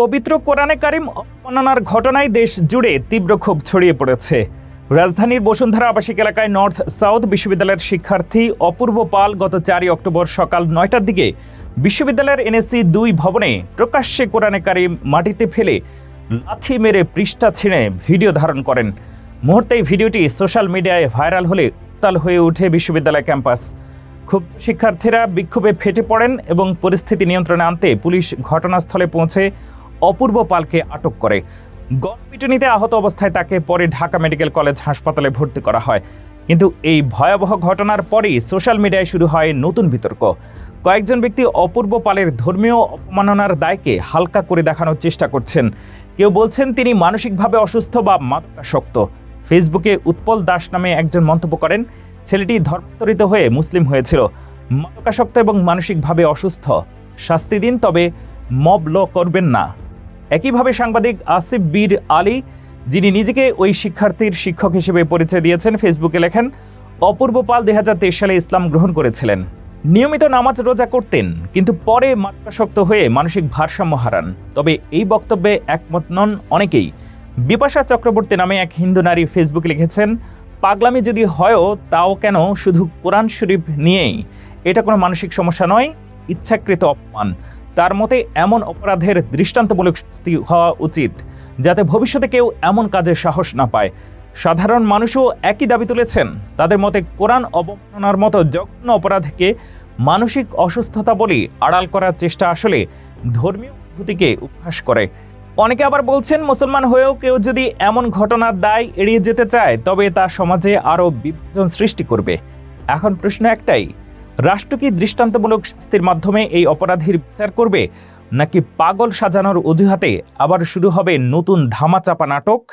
পবিত্র কোরআনে কারিম অবমাননার ঘটনায় দেশ জুড়ে তীব্র ক্ষোভ ছড়িয়ে পড়েছে। রাজধানীর বসুন্ধরা আবাসিক এলাকায় নর্থ সাউথ বিশ্ববিদ্যালয়ের শিক্ষার্থী অপূর্ব পাল গত চারই অক্টোবর সকাল নয়টার দিকে বিশ্ববিদ্যালয়ের এনএসসি দুই ভবনে প্রকাশ্যে কোরআনে কারিম মাটিতে ফেলে লাথি মেরে পৃষ্ঠা ছিঁড়ে ভিডিও ধারণ করেন। মুহূর্তেই ভিডিওটি সোশ্যাল মিডিয়ায় ভাইরাল হলে উত্তাল হয়ে ওঠে বিশ্ববিদ্যালয় ক্যাম্পাস। খুব শিক্ষার্থীরা বিক্ষোভে ফেটে পড়েন এবং পরিস্থিতি নিয়ন্ত্রণে আনতে পুলিশ ঘটনাস্থলে পৌঁছে অপূর্ব পালকে আটক করে। গণপিটুনিতে আহত অবস্থায় তাকে পরে ঢাকা মেডিকেল কলেজ হাসপাতালে ভর্তি করা হয়। কিন্তু এই ভয়াবহ ঘটনার পরেই সোশ্যাল মিডিয়ায় শুরু হয় নতুন বিতর্ক। কয়েকজন ব্যক্তি অপূর্ব পালের ধর্মীয় অপমাননার দায়কে হালকা করে দেখানোর চেষ্টা করছেন। কেউ বলছেন তিনি মানসিকভাবে অসুস্থ বা মাদকাসক্ত। ফেসবুকে উৎপল দাস নামে একজন মন্তব্য করেন, ছেলেটি ধর্মান্তরিত হয়ে মুসলিম হয়েছিল। মাদকাসক্ত এবং মানসিকভাবে অসুস্থ। শাস্তি দিন, তবে মব ল করবেন না। একইভাবে সাংবাদিক আসিফ বীর আলী, যিনি নিজেকে ওই শিক্ষার্থীর শিক্ষক হিসেবে পরিচয় দিয়েছেন, ফেসবুকে লেখেন, অপূর্ব পাল দু হাজার তেইশ সালে ইসলাম গ্রহণ করেছিলেন। নিয়মিত নামাজ রোজা করতেন, কিন্তু পরে মাদকাসক্ত হয়ে মানসিক ভারসাম্য হারান। তবে এই বক্তব্যে একমত নন অনেকেই। বিপাশা চক্রবর্তী নামে এক হিন্দু নারী ফেসবুকে লিখেছেন, পাগলামি যদি হয়ও, তাও কেন শুধু কোরআন শরীফ নিয়েই? এটা কোনো মানসিক সমস্যা নয়, ইচ্ছাকৃত অপমান। তার মতে এমন অপরাধের দৃষ্টান্তমূলক শাস্তি হওয়া উচিত, যাতে ভবিষ্যতে কেউ এমন কাজে সাহস না পায়। সাধারণ মানুষও একই দাবি তুলেছেন। তাদের মতে কোরআন অবমাননার মতো জঘন্য অপরাধকে মানসিক অসুস্থতা বলেই আড়াল করার চেষ্টা আসলে ধর্মীয় অনুভূতিকে উপহাস করে। অনেকে আবার বলছেন, মুসলমান হয়েও কেউ যদি এমন ঘটনার দায় এড়িয়ে যেতে চায়, তবে তা সমাজে আরও বিভাজন সৃষ্টি করবে। এখন প্রশ্ন একটাই রাষ্ট্র কি দৃষ্টান্তমূলক শাস্তির মাধ্যমে এই অপরাধীর বিচার করবে? নাকি পাগল সাজানোর অজুহাতে আবার শুরু হবে নতুন ধামাচাপা নাটক?